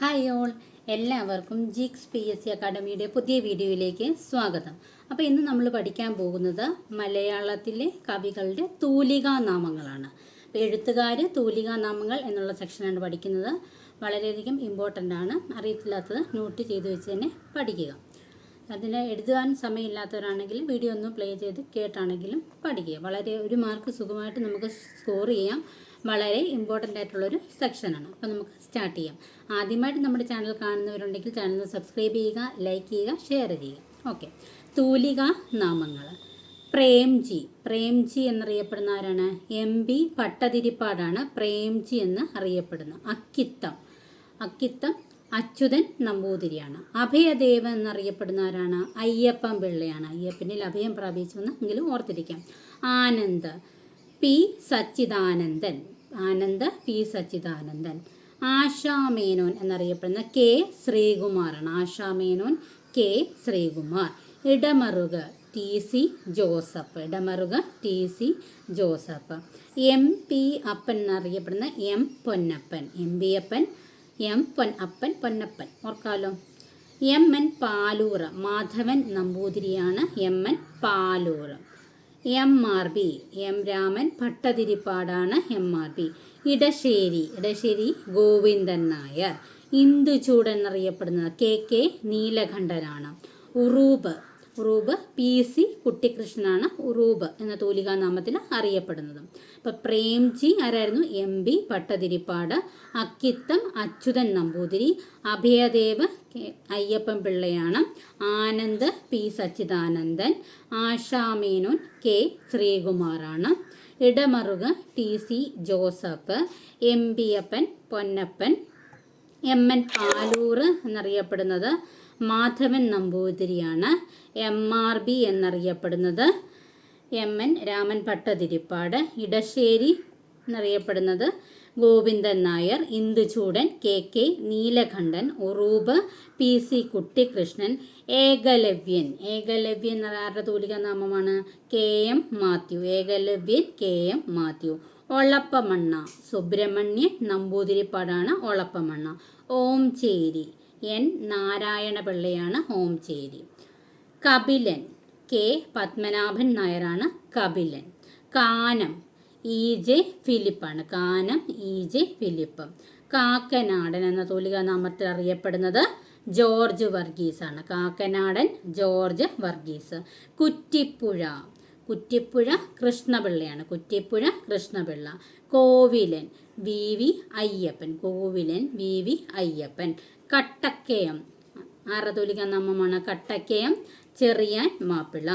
Hi all. എല്ലാവർക്കും ജിക്സ് P S C അക്കാഡമിയുടെ പുതിയ വീഡിയോയിലേക്ക് സ്വാഗതം. അപ്പോൾ ഇന്ന് നമ്മൾ പഠിക്കാൻ പോകുന്നത് മലയാളത്തിലെ കവികളുടെ തൂലികാ നാമങ്ങളാണ്. എഴുത്തുകാർ തൂലികാ നാമങ്ങൾ എന്നുള്ള സെക്ഷനാണ് പഠിക്കുന്നത്. വളരെയധികം ഇമ്പോർട്ടന്റ് ആണ്. അറിയത്തില്ലാത്തത് നോട്ട് ചെയ്ത് വെച്ച് തന്നെ പഠിക്കുക. അതിന് എഴുതുവാൻ സമയമില്ലാത്തവരാണെങ്കിൽ വീഡിയോ ഒന്ന് പ്ലേ ചെയ്ത് കേട്ടാണെങ്കിലും പഠിക്കുക. വളരെ ഒരു മാർക്ക് സുഖമായിട്ട് നമുക്ക് സ്കോർ ചെയ്യാം. വളരെ ഇമ്പോർട്ടന്റ് ആയിട്ടുള്ളൊരു സെക്ഷനാണ് അപ്പോൾ നമുക്ക് സ്റ്റാർട്ട് ചെയ്യാം. ആദ്യമായിട്ട് നമ്മുടെ ചാനൽ കാണുന്നവരുണ്ടെങ്കിൽ ചാനൽ സബ്സ്ക്രൈബ് ചെയ്യുക ലൈക്ക് ചെയ്യുക ഷെയർ ചെയ്യുക. ഓക്കെ തൂലിക നാമങ്ങൾ പ്രേംജി. പ്രേംജി എന്നറിയപ്പെടുന്ന ആരാണ്? എം ബി പട്ടതിരിപ്പാടാണ് പ്രേംജി എന്ന് അറിയപ്പെടുന്നത്. അക്കിത്തം. അക്കിത്തം അച്യുതൻ നമ്പൂതിരിയാണ്. അഭയദേവൻ എന്നറിയപ്പെടുന്ന ആരാണ്? അയ്യപ്പൻ പിള്ളയാണ്. അയ്യപ്പനിൽ അഭയം പ്രാപിച്ചു എന്ന് എങ്കിലും ഓർത്തിരിക്കാം. ആനന്ദ്. പി. സച്ചിദാനന്ദൻ. ആനന്ദ് പി. സച്ചിദാനന്ദൻ. ആശാമേനോൻ എന്നറിയപ്പെടുന്ന K. ശ്രീകുമാറാണ്. Ashamenon K. Sreekumar. Idamaruku T. C. Joseph. Idamaruku T. C. Joseph. M. P. Appan എന്നറിയപ്പെടുന്ന M. Ponnappan. M. P. Appan M. Pon Appan Ponnappan. ഓർക്കാലോ. M. N. Paloor Madhavan നമ്പൂതിരിയാണ് M. N. Paloor M R B M Raman ഭട്ടതിരിപ്പാടാണ് M R B. Edasseri Edasseri Govindan Nair. Induchood എന്നറിയപ്പെടുന്നത് K K നീലകണ്ഠനാണ്. Uroob Uroob P C കുട്ടിക്കൃഷ്ണനാണ് ഉറൂബ് എന്ന തൂലികാ നാമത്തിൽ അറിയപ്പെടുന്നത്. അപ്പോൾ പ്രേംജി ആരായിരുന്നു? M B Pattathirippad Akkitham Achuthan Namboothiri Abhayadev Ayyappan പിള്ളയാണ് Anand P Sachidanandan Ashamenon K ശ്രീകുമാറാണ് Idamaruku T C Joseph M B Appan Ponnappan M N Paloor എന്നറിയപ്പെടുന്നത് മാധവൻ നമ്പൂതിരിയാണ്. എം ആർ ബി എന്നറിയപ്പെടുന്നത് എം എൻ രാമൻ ഭട്ടതിരിപ്പാട്. ഇടശ്ശേരി എന്നറിയപ്പെടുന്നത് Govindan Nair. Induchoodan K K Neelakandan. Uroob P C Kuttikrishnan Ekalavyan. Ekalavyan ആരുടെ തൂലിക നാമമാണ് K M Mathew. Ekalavyan K M Mathew. Olappamanna Subrahmanian നമ്പൂതിരിപ്പാടാണ് Olappamanna Omchery N Narayana പിള്ളയാണ് Omchery Kapilan. K Padmanabhan നായരാണ് Kapilan. Kanam. E J ഫിലിപ്പാണ്. Kanam E J Philip. Kakkanadan എന്ന തൂലിക നാമത്തിൽ അറിയപ്പെടുന്നത് ജോർജ് വർഗീസാണ്. Kakkanadan George Varghese. Kuttipuzha. Kuttipuzha കൃഷ്ണപിള്ളയാണ്. Kuttipuzha Krishnapillai. Kovilan V V Ayyappan. Kovilan V V Ayyappan. Kattakkayam. ആറ തൂലിക നാമമാണ് കട്ടക്കയം ചെറിയാൻ മാപ്പിള.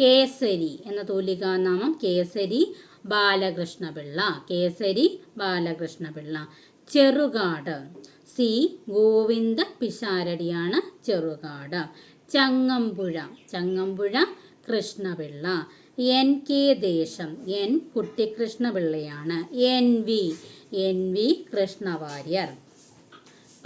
കേസരി എന്ന തൂലികാ നാമം Kesari Balakrishnapillai. Kesari Balakrishna Pillai. Cherukad. C. Govinda പിഷാരടിയാണ് Cherukad. Changampuzha. Changampuzha Krishnapillai. N K Desam N കുട്ടിക്കൃഷ്ണപിള്ളയാണ് N V N V Krishnavariar.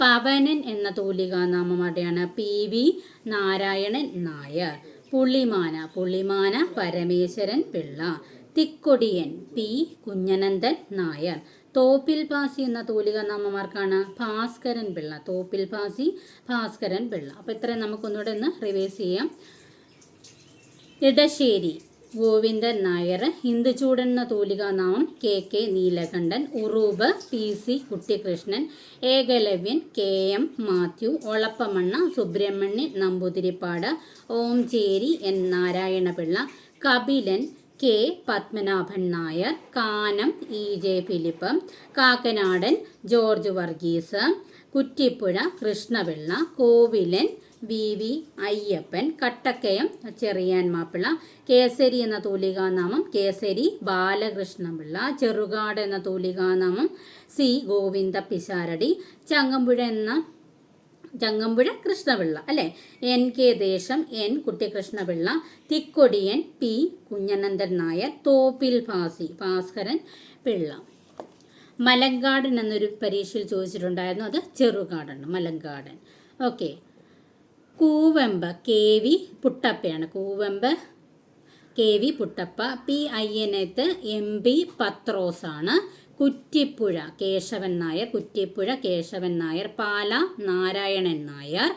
Pavanan എന്ന തൂലികാനാമമാടെയാണ് P V Narayanan Nair. Pulimana Pulimana Parameswaran Pillai. Thikkodiyan P Kunjanandan Nair. Thoppil Bhasi എന്ന തൂലിക നാമമാർക്കാണ് ഭാസ്കരൻ പിള്ള. തോപ്പിൽ പാസി ഭാസ്കരൻ പിള്ള. അപ്പോൾ ഇത്രയും നമുക്കൊന്നുകൂടെ ഒന്ന് റിവേഴ്സ് ചെയ്യാം. ഇടശ്ശേരി ഗോവിന്ദൻ നായർ ഹിന്ദുചൂടെന്ന തൂലിക തൂലികാനാമം K K Neelakandan Uroob P C Kuttikrishnan Ekalavyan K M Mathew Olappamanna Subrahmanian Namboothiripad Omchery N Narayanapillai Kapilan K Padmanabhan Nair Kanam E J Philip Kakkanadan George Varghese Kuttipuzha Krishnapillai Kovilan V V Ayyappan Kattakkayam Cherian Mappila Kesari എന്ന തൂലികാനാമം കേസരി ബാലകൃഷ്ണപിള്ള ചെറുകാട് എന്ന തൂലികാനാമം C Govinda Pisharody Changampuzha എന്ന ചങ്ങമ്പുഴ കൃഷ്ണപിള്ള അല്ലേ? N K Desam N Kuttikrishnapillai Thikkodiyan P Kunjanandan Nair Thoppil Bhasi Bhaskaran Pillai. Malankadan എന്നൊരു പരീക്ഷയിൽ ചോദിച്ചിട്ടുണ്ടായിരുന്നു. അത് ചെറുകാടാണ് Malankadan. Okay. Kuvempu K V പുട്ടപ്പയാണ്. Kuvempu K V Puttappa P H M P പത്രോസാണ്. Kuttipuzha Kesavan Nair Kuttipuzha Kesavan Nair Pala Narayanan Nair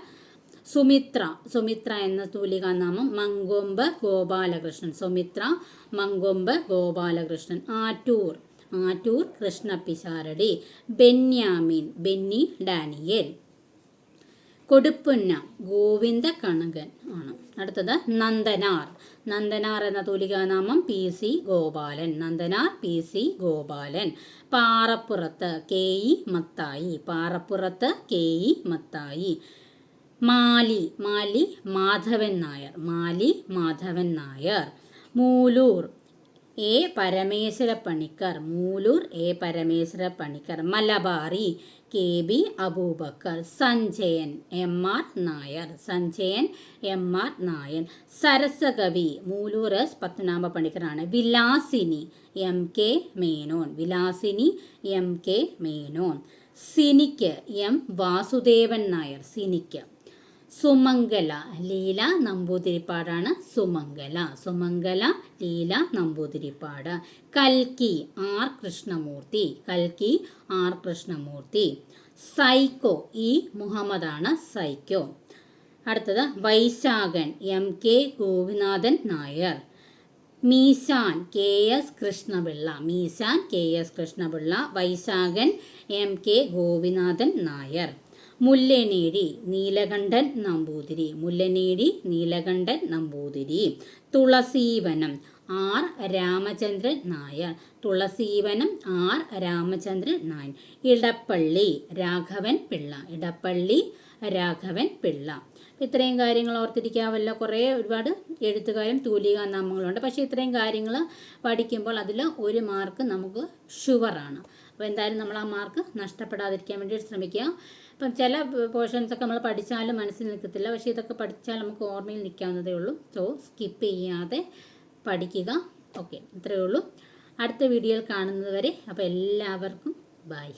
Sumitra Sumitra എന്ന തൂലികാനാമം മങ്കൊമ്പ് ഗോപാലകൃഷ്ണൻ സുമിത്ര മങ്കൊമ്പ് ഗോപാലകൃഷ്ണൻ ആറ്റൂർ ആറ്റൂർ കൃഷ്ണപ്പിശാരടി ബെന്യാമീൻ ബെന്നി ഡാനിയേൽ. കൊടുപ്പുന്ന ഗോവിന്ദ കണകൻ ആണ്. അടുത്തത് നന്ദനാർ. നന്ദനാർ എന്ന തൂലികാനാമം P C Gopalan. Nandanar P C Gopalan. Parappurath K E Mathai. Parappurath K E Mathai. Mali Mali Madhavan Nair. Mali Madhavan Nair. Mooloor A Parameswara Panicker Mooloor A Parameswara Panicker Malabari K B Aboobacker Sanjayan M R Nair Sanjayan M R Nair Sarasakavi Mooloor Padmanabha പണിക്കറാണ് Vilasini M K Menon Vilasini M K Menon സിനിക്ക് M Vasudevan Nair സിനിക്ക്. Sumangala. Leela നമ്പൂതിരിപ്പാടാണ് Sumangala. Sumangala Leela Namboodiripad. കൽക്കി R Krishnamurthy. കൽക്കി R Krishnamurthy. Psycho E മുഹമ്മദാണ് psycho. അടുത്തത് Vaisakhan M K Gopinathan Nair. Meeshan K S Krishnapillai. Meeshan K S Krishnapillai. Vaisakhan M K Gopinathan Nair. Mullanezhi Neelakantan Namboothiri. Mullanezhi Neelakantan Namboothiri. Thulaseevanam R Ramachandran Nair. Thulaseevanam R Ramachandran Nair. Edappally Raghavan Pillai. Edappally Raghavan Pillai. ഇത്രയും കാര്യങ്ങൾ ഓർത്തിരിക്കാവല്ലോ. കുറേ ഒരുപാട് എഴുത്തുകാരും തൂലിക നാമങ്ങളുണ്ട്. പക്ഷേ ഇത്രയും കാര്യങ്ങൾ പഠിക്കുമ്പോൾ അതിൽ ഒരു മാർക്ക് നമുക്ക് ഷുവറാണ്. അപ്പോൾ എന്തായാലും നമ്മൾ ആ മാർക്ക് നഷ്ടപ്പെടാതിരിക്കാൻ വേണ്ടി ശ്രമിക്കുക. അപ്പം ചില പോർഷൻസ് ഒക്കെ നമ്മൾ പഠിച്ചാലും മനസ്സിൽ നിൽക്കത്തില്ല. പക്ഷേ ഇതൊക്കെ പഠിച്ചാൽ നമുക്ക് ഓർമ്മയിൽ നിൽക്കാവുന്നതേ ഉള്ളൂ. സോ സ്കിപ്പ് ചെയ്യാതെ പഠിക്കുക. ഓക്കെ ഇത്രയേ ഉള്ളൂ. അടുത്ത വീഡിയോയിൽ കാണുന്നതുവരെ അപ്പോൾ എല്ലാവർക്കും ബൈ